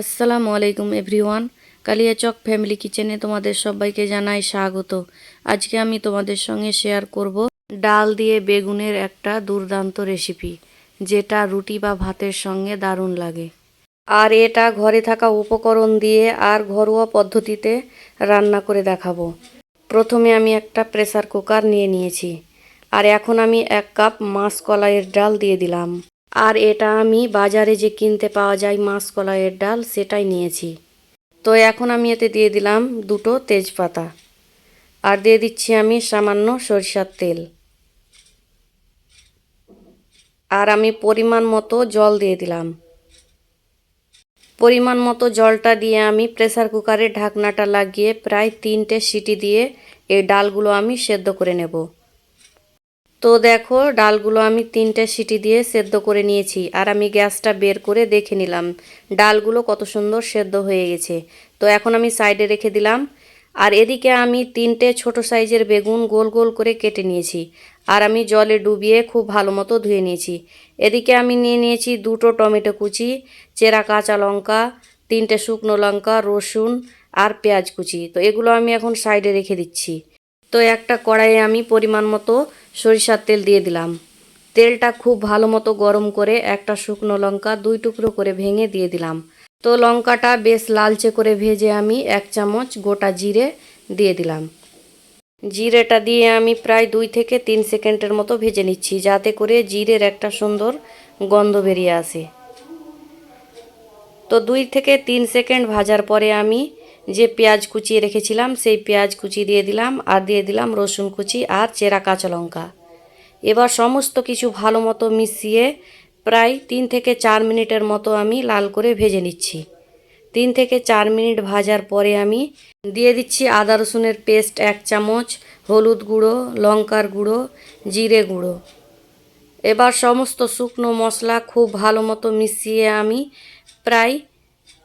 আসসালামু আলাইকুম, everyone. Kaliachak family কিচেনে তোমাদের সবাইকে জানাই স্বাগত। আজকে আমি তোমাদের সঙ্গে শেয়ার করব ডাল দিয়ে বেগুনের একটা দুর্দান্ত রেসিপি, যেটা রুটি বা ভাতের সঙ্গে দারুণ লাগে। আর এটা ঘরে থাকা উপকরণ দিয়ে আর ঘরোয়া পদ্ধতিতে রান্না করে দেখাবো। প্রথমে আমি একটা প্রেসার কুকার নিয়ে নিয়েছি। আর এখন আমি এক কাপ মাছ কলাইয়ের ডাল দিয়ে দিলাম। আর এটা আমি বাজারে যে কিনতে পাওয়া যায় মাছ কলাইয়ের ডাল, সেটাই নিয়েছি। তো এখন আমি এতে দিয়ে দিলাম দুটো তেজপাতা। আর দিয়ে দিচ্ছি আমি সামান্য সরিষার তেল। আর আমি পরিমাণ মতো জল দিয়ে দিলাম। পরিমাণ মতো জলটা দিয়ে আমি প্রেসার কুকারের ঢাকনাটা লাগিয়ে প্রায় তিনটে সিটি দিয়ে এই ডালগুলো আমি সেদ্ধ করে নেব। তো দেখো, ডালগুলো আমি তিনটে সিটি দিয়ে সেদ্ধ করে নিয়েছি, আর আমি গ্যাসটা বের করে দেখে নিলাম ডালগুলো কত সুন্দর সেদ্ধ হয়ে গেছে। তো এখন আমি সাইডে রেখে দিলাম, আর এদিকে আমি তিনটে ছোট সাইজের বেগুন গোল গোল করে কেটে নিয়েছি, আর আমি জলে ডুবিয়ে খুব ভালো মতো ধুয়ে নিয়েছি। এদিকে আমি নিয়ে নিয়েছি দুটো টমেটো কুচি, চেরা কাঁচা লঙ্কা, তিনটে শুকনো লঙ্কা, রসুন আর পেঁয়াজ কুচি। তো এগুলো আমি এখন সাইডে রেখে দিচ্ছি। তো একটা কড়াইয়ে আমি পরিমাণ মতো সরিষার তেল দিয়ে দিলাম। তেলটা খুব ভালো মতো গরম করে একটা শুকনো লঙ্কা দুই টুকরো করে ভেঙে দিয়ে দিলাম। তো লঙ্কাটা বেশ লালচে করে ভেজে আমি এক চামচ গোটা জিরে দিয়ে দিলাম। জিরেটা দিয়ে আমি প্রায় দুই থেকে তিন সেকেন্ডের মতো ভেজে নিচ্ছি, যাতে করে জিরের একটা সুন্দর গন্ধ বেরিয়ে আসে। তো দুই থেকে তিন সেকেন্ড ভাজার পরে আমি যে পেঁয়াজ কুচিয়ে রেখেছিলাম, সেই পেঁয়াজ কুচি দিয়ে দিলাম, আর দিয়ে দিলাম রসুন কুচি আর চেরা কাঁচা লঙ্কা। এবার সমস্ত কিছু ভালো মতো মিশিয়ে প্রায় তিন থেকে চার মিনিটের মতো আমি লাল করে ভেজে নিচ্ছি। তিন থেকে চার মিনিট ভাজার পরে আমি দিয়ে দিচ্ছি আদা রসুনের পেস্ট এক চামচ, হলুদ গুঁড়ো, লঙ্কার গুঁড়ো, জিরে গুঁড়ো। এবার সমস্ত শুকনো মশলা খুব ভালো মতো মিশিয়ে আমি প্রায়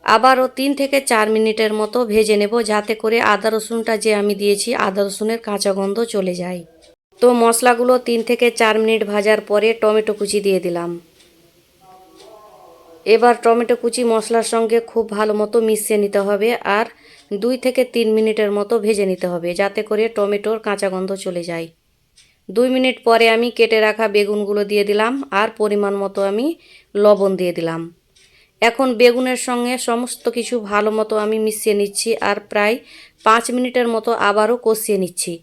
আবারও তিন থেকে চার মিনিটের মতো ভেজে নেব যাতে করে আদা রসুনটা যে আমি দিয়েছি আদা রসুনের কাঁচা গন্ধ চলে যায়। তো মশলাগুলো তিন থেকে চার মিনিট ভাজার পরে টমেটো কুচি দিয়ে দিলাম। এবার টমেটো কুচি মশলার সঙ্গে খুব ভালো মতো মিশিয়ে নিতে হবে আর দুই থেকে তিন মিনিটের মতো ভেজে নিতে হবে যাতে করে টমেটোর কাঁচা গন্ধ চলে যায়। দুই মিনিট পরে আমি কেটে রাখা বেগুনগুলো দিয়ে দিলাম আর পরিমাণ মতো আমি লবণ দিয়ে দিলাম। এখন বেগুনের সঙ্গে সমস্ত কিছু ভালো মতো আমি মিশিয়ে নিচ্ছি আর প্রায় পাঁচ মিনিটের মতো আবারও কষিয়ে নিচ্ছি।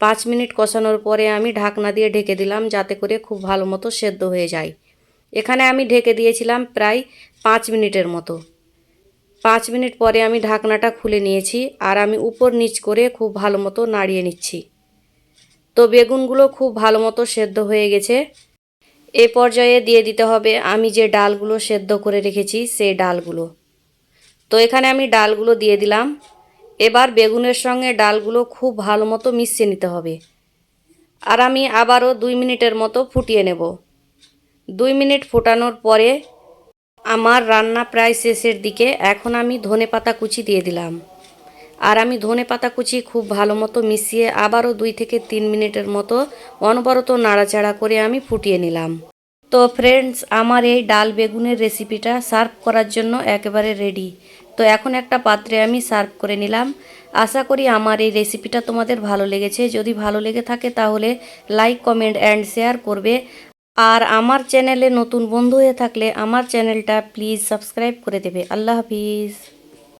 পাঁচ মিনিট কষানোর পরে আমি ঢাকনা দিয়ে ঢেকে দিলাম যাতে করে খুব ভালো মতো সেদ্ধ হয়ে যায়। এখানে আমি ঢেকে দিয়েছিলাম প্রায় পাঁচ মিনিটের মতো। পাঁচ মিনিট পরে আমি ঢাকনাটা খুলে নিয়েছি আর আমি উপর নিচ করে খুব ভালো মতো নাড়িয়ে নিচ্ছি। তো বেগুনগুলো খুব ভালো মতো সেদ্ধ হয়ে গেছে। এ পর্যায়ে দিয়ে দিতে হবে, আমি যে ডালগুলো সেদ্ধ করে রেখেছি সেই ডালগুলো। তো এখানে আমি ডালগুলো দিয়ে দিলাম। এবার বেগুনের সঙ্গে ডালগুলো খুব ভালো মতো মিশিয়ে নিতে হবে। আর আমি আবারও দুই মিনিটের মতো ফুটিয়ে নেব। দুই মিনিট ফোটানোর পরে আমার রান্না প্রায় শেষের দিকে, এখন আমি ধনে পাতা কুচি দিয়ে দিলাম। আর আমি ধনে পাতা কুচি খুব ভালো মতো মিশিয়ে আবারও দুই থেকে তিন মিনিটের মতো অনবরত নাড়াচাড়া করে আমি ফুটিয়ে নিলাম। তো ফ্রেন্ডস আমার এই ডাল বেগুনের রেসিপিটা সার্ভ করার জন্য একেবারে রেডি তো এখন একটা পাত্রে আমি সার্ভ করে নিলাম। আশা করি আমার এই রেসিপিটা তোমাদের ভালো লেগেছে। যদি ভালো লেগে থাকে তাহলে লাইক কমেন্ট অ্যান্ড শেয়ার করবে। আর আমার চ্যানেলে নতুন বন্ধু হয়ে থাকলে আমার চ্যানেলটা প্লিজ সাবস্ক্রাইব করে দেবে। আল্লাহ হাফিজ।